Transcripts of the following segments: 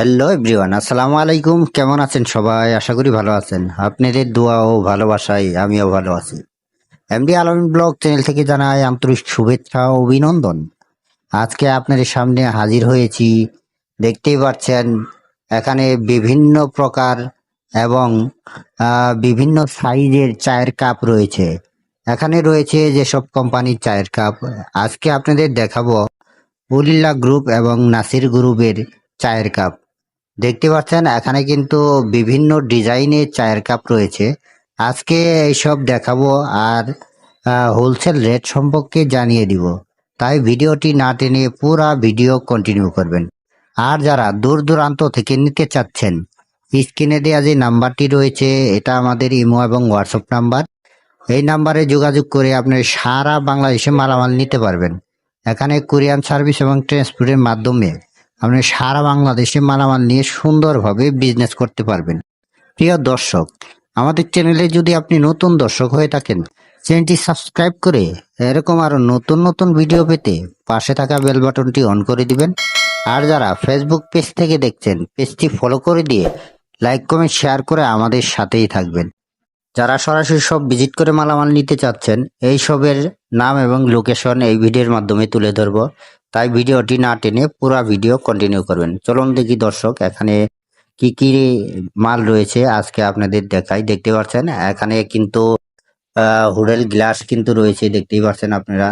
Hello everyone আসসালামু আলাইকুম কেমন আছেন সবাই? আশা করি ভালো আছেন। আপনাদের দোয়া ও ভালোবাসায় আমিও ভালো আছি। এমডি আলমিন ব্লগ চ্যানেল থেকে জানাই আন্তরিক শুভেচ্ছা ও অভিনন্দন। আজকে আপনাদের সামনে হাজির হয়েছি। দেখতেই পাচ্ছেন, এখানে বিভিন্ন প্রকার এবং বিভিন্ন সাইজের চায়ের কাপ রয়েছে। এখানে রয়েছে যেসব কোম্পানির চায়ের কাপ। আজকে আপনাদের দেখাবো উলিল্লা গ্রুপ এবং নাসির গ্রুপের চায়ের কাপ। দেখতে পাচ্ছেন, এখানে কিন্তু বিভিন্ন ডিজাইনের চায়ের কাপ রয়েছে। আজকে এইসব দেখাবো আর হোলসেল রেট সম্পর্কে জানিয়ে দিব। তাই ভিডিওটি না টেনে পুরা ভিডিও কন্টিনিউ করবেন। আর যারা দূর দূরান্ত থেকে নিতে চাচ্ছেন, স্ক্রিনে দেওয়া যে নাম্বারটি রয়েছে, এটা আমাদের ইমো এবং হোয়াটসঅ্যাপ নাম্বার। এই নাম্বারে যোগাযোগ করে আপনি সারা বাংলাদেশে মালামাল নিতে পারবেন। এখানে কোরিয়ান সার্ভিস এবং ট্রান্সপোর্টের মাধ্যমে। আপনি সারা বাংলাদেশে মালামাল নিয়ে সুন্দরভাবে বিজনেস করতে পারবেন। প্রিয় দর্শক, আমাদের চ্যানেলে যদি আপনি নতুন দর্শক হয়ে থাকেন চ্যানেলটি সাবস্ক্রাইব করে এরকম আরও নতুন নতুন ভিডিও পেতে পাশে থাকা বেল বাটনটি অন করে দিবেন। আর যারা ফেসবুক পেজ থেকে দেখছেন পেজটি ফলো করে দিয়ে লাইক কমেন্ট শেয়ার করে আমাদের সাথেই থাকবেন। যারা সরাসরি সব ভিজিট করে মালামাল নিতে চাচ্ছেন, এই সবের নাম এবং লোকেশন এই ভিডিওর মাধ্যমে তুলে ধরবো। তাই ভিডিওটি না টেনে পুরো ভিডিও কন্টিনিউ করবেন। চলুন দেখি দর্শক, এখানে কি কি মাল রয়েছে আজকে আপনাদের দেখাই। দেখতে পাচ্ছেন, এখানে কিন্তু হুডেল গ্লাস কিন্তু রয়েছে, দেখতেই পাচ্ছেন আপনারা।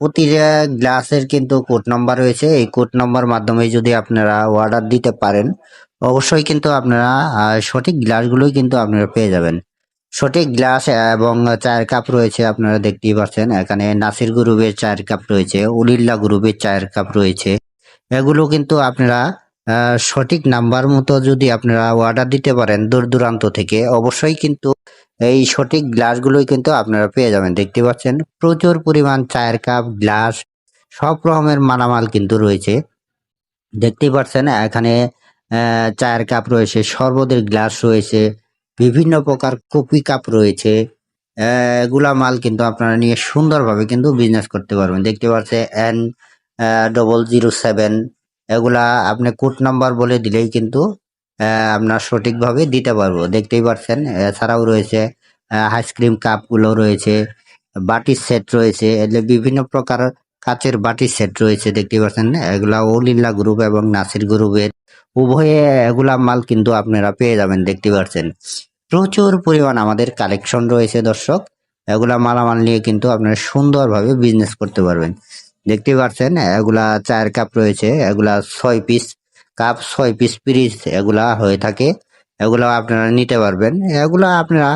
প্রতিটা গ্লাসের কিন্তু কোড নাম্বার রয়েছে। এই কোড নাম্বার মাধ্যমে যদি আপনারা অর্ডার দিতে পারেন, অবশ্যই কিন্তু আপনারা সঠিক গ্লাসগুলোই কিন্তু আপনারা পেয়ে যাবেন। সঠিক গ্লাস এবং চায়ের কাপ রয়েছে, আপনারা দেখতেই পাচ্ছেন। এখানে নাসির গ্রুপের চায়ের কাপ রয়েছে, উলিল্লা গ্রুপের চায়ের কাপ রয়েছে। এগুলো কিন্তু আপনারা সঠিক নাম্বার মতো যদি আপনারা অর্ডার দিতে পারেন দূর দূরান্ত থেকে, অবশ্যই কিন্তু এই সঠিক গ্লাসগুলোই কিন্তু আপনারা পেয়ে যাবেন। দেখতে পাচ্ছেন, প্রচুর পরিমাণ চায়ের কাপ, গ্লাস, সব রকমের মালামাল কিন্তু রয়েছে। দেখতেই পাচ্ছেন, এখানে চায়ের কাপ রয়েছে শরবতের গ্লাস রয়েছে। বিভিন্ন প্রকার কপি কাপ রয়েছে। এগুলা মাল কিন্তু আপনারা নিয়ে সুন্দরভাবে কিন্তু বিজনেস করতে পারবেন। দেখতে পাচ্ছেন এন ডবল জিরো সেভেন এগুলা আপনি কোড নাম্বার বলে দিলেই কিন্তু আপনার সঠিকভাবে দিতে পারব। দেখতেই পাচ্ছেন, এছাড়াও রয়েছে আইসক্রিম কাপগুলো রয়েছে বাটির সেট রয়েছে এদের বিভিন্ন প্রকার কাচের বাটির সেট রয়েছে। দেখতে পাচ্ছেন, এগুলা ওলিল্লা গ্রুপ এবং নাসির গ্রুপের উভয়ে এগুলা মাল কিন্তু আপনারা পেয়ে যাবেন, দেখতে পাচ্ছেন। প্রচুর পরিমাণ আমাদের কালেকশন রয়েছে দর্শক। এগুলা মালামাল নিয়ে কিন্তু আপনারা সুন্দরভাবে বিজনেস করতে পারবেন। দেখতে পাচ্ছেন, এগুলা চায়ের কাপ রয়েছে, এগুলা ছয় পিস কাপ ছয় পিস পিরিস এগুলা হয়ে থাকে। এগুলা আপনারা নিতে পারবেন। এগুলা আপনারা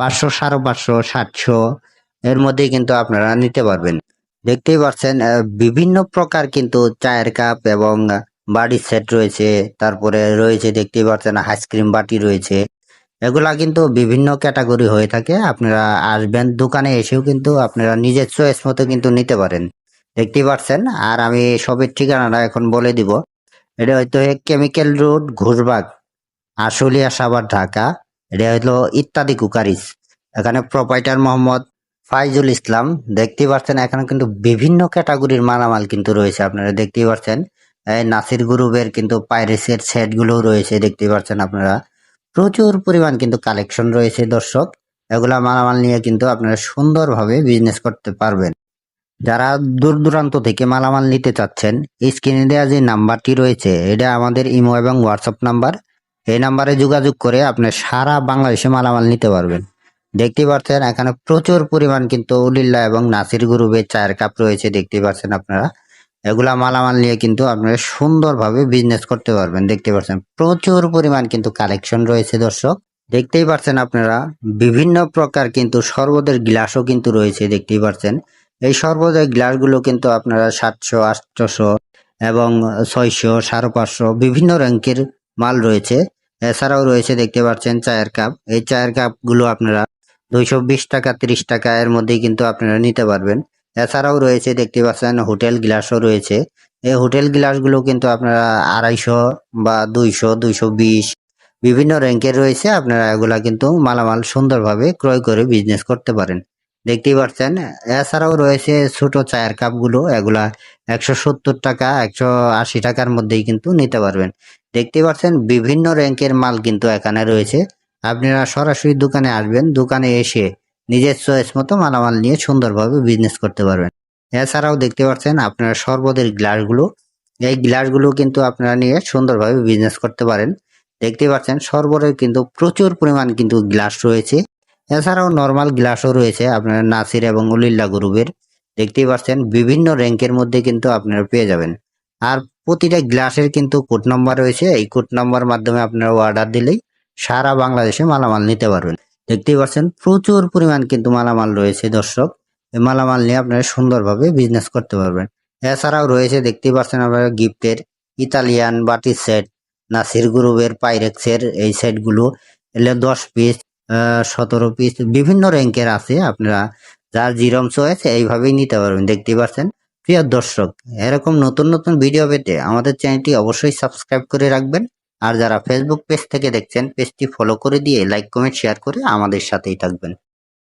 পাঁচশো, সাড়ে পাঁচশো, সাতশো এর মধ্যে কিন্তু আপনারা নিতে পারবেন। দেখতেই পাচ্ছেন বিভিন্ন প্রকার কিন্তু চায়ের কাপ এবং বাড়ির সেট রয়েছে। তারপরে রয়েছে, দেখতেই পাচ্ছেন আইসক্রিম বাটি রয়েছে। এগুলা কিন্তু বিভিন্ন ক্যাটাগরি হয়ে থাকে। আপনারা আসবেন দোকানে এসেও কিন্তু আপনারা নিজের চয়েস মতো কিন্তু নিতে পারেন। দেখতে পাচ্ছেন আর আমি সবের ঠিকানাটা এখন বলে দিব। এটা হয়তো কেমিক্যাল রোড ঘুরবাগ আশুলিয়া, সাভার, ঢাকা। এটা হলো ইত্যাদি কুকারিস এখানে প্রোপাইটার মোহাম্মদ ফাইজুল ইসলাম। দেখতে পাচ্ছেন এখানে কিন্তু বিভিন্ন ক্যাটাগরির মালামাল কিন্তু রয়েছে। আপনারা দেখতেই পাচ্ছেন এই নাসির গ্রুপের কিন্তু পাইরেসের সেটগুলো রয়েছে। দেখতে পাচ্ছেন আপনারা। প্রচুর পরিমাণ কিন্তু কালেকশন রয়েছে, দর্শক। এগুলা মালামাল নিয়ে কিন্তু আপনারা সুন্দরভাবে বিজনেস করতে পারবেন। যারা দূর দূরান্ত থেকে মালামাল নিতে চাচ্ছেন স্ক্রিনে দেওয়া যে নাম্বারটি রয়েছে, এটা আমাদের ইমো এবং হোয়াটসঅ্যাপ নাম্বার। এই নাম্বারে যোগাযোগ করে আপনি সারা বাংলাদেশে মালামাল নিতে পারবেন। দেখতে পাচ্ছেন, এখানে প্রচুর পরিমাণ কিন্তু উলিল্লা এবং নাসির গ্রুপের চায়ের কাপ রয়েছে, দেখতে পাচ্ছেন আপনারা। এগুলা মালামাল নিয়ে কিন্তু আপনারা সুন্দরভাবে বিজনেস করতে পারবেন, দেখতে পাচ্ছেন প্রচুর পরিমাণ কিন্তু কালেকশন রয়েছে দর্শক। দেখতেই পাচ্ছেন আপনারা, বিভিন্ন প্রকার কিন্তু শরবতের গ্লাসও কিন্তু রয়েছে, দেখতেই পাচ্ছেন এই শরবতের গ্লাসগুলো কিন্তু আপনারা সাতশো আটশোশো এবং ছয়শো, সাড়ে পাঁচশো বিভিন্ন র্যাঙ্কের মাল রয়েছে। এছাড়াও রয়েছে, দেখতে পাচ্ছেন চায়ের কাপ এই চায়ের কাপগুলো আপনারা দুইশো বিশ টাকা, তিরিশ টাকা এর মধ্যেই কিন্তু আপনারা নিতে পারবেন। এছাড়াও রয়েছে, দেখতে পাচ্ছেন হোটেল গ্লাসও রয়েছে। এই হোটেল গ্লাসগুলো কিন্তু আপনারা আড়াইশো বা দুইশো দুইশো বিশ বিভিন্ন র্যাঙ্কের রয়েছে। আপনারা এগুলা কিন্তু মালামাল সুন্দরভাবে ক্রয় করে বিজনেস করতে পারেন। দেখতেই পাচ্ছেন, এছাড়াও রয়েছে ছোট চায়ের কাপগুলো। এগুলা একশো সত্তর টাকা, একশো আশি টাকার মধ্যেই কিন্তু নিতে পারবেন। দেখতে পাচ্ছেন, বিভিন্ন র্যাঙ্কের মাল কিন্তু এখানে রয়েছে। আপনারা সরাসরি দোকানে আসবেন। দোকানে এসে নিজের চয়েস মতো মালামাল নিয়ে সুন্দরভাবে বিজনেস করতে পারবেন। এছাড়াও দেখতে পাচ্ছেন আপনারা শরবতের গ্লাসগুলো এই গ্লাসগুলো কিন্তু আপনারা নিয়ে সুন্দরভাবে বিজনেস করতে পারেন। দেখতে পাচ্ছেন শরবতের কিন্তু প্রচুর পরিমাণ কিন্তু গ্লাস রয়েছে। এছাড়াও নর্মাল গ্লাসও রয়েছে আপনার নাসির এবং উলিল্লা গ্রুপের। দেখতেই পাচ্ছেন বিভিন্ন র্যাঙ্কের মধ্যে কিন্তু আপনারা পেয়ে যাবেন। আর প্রতিটা গ্লাসের কিন্তু কোড নাম্বার রয়েছে। এই কোড নাম্বার মাধ্যমে আপনারা অর্ডার দিলেই সারা বাংলাদেশে মালামাল নিতে পারবেন। দেখতেই পাচ্ছেন, প্রচুর পরিমাণ কিন্তু মালামাল রয়েছে, দর্শক। এই মালামাল নিয়ে আপনারা সুন্দরভাবে বিজনেস করতে পারবেন। এছাড়াও রয়েছে, দেখতেই পাচ্ছেন আপনারা গিফটের ইতালিয়ান বাটি সেট, নাসির গ্রুপের পাইরেক্সের এই সেটগুলো এলে দশ পিস সতেরো পিস বিভিন্ন র্যাঙ্কের আছে আপনারা। যার জিরম চয়েস এইভাবেই নিতে পারবেন, দেখতেই পাচ্ছেন। প্রিয় দর্শক, এরকম নতুন নতুন ভিডিও পেতে আমাদের চ্যানেলটি অবশ্যই সাবস্ক্রাইব করে রাখবেন। আর যারা ফেসবুক পেজ থেকে দেখছেন পেজটি ফলো করে দিয়ে লাইক কমেন্ট শেয়ার করে আমাদের সাথেই থাকবেন।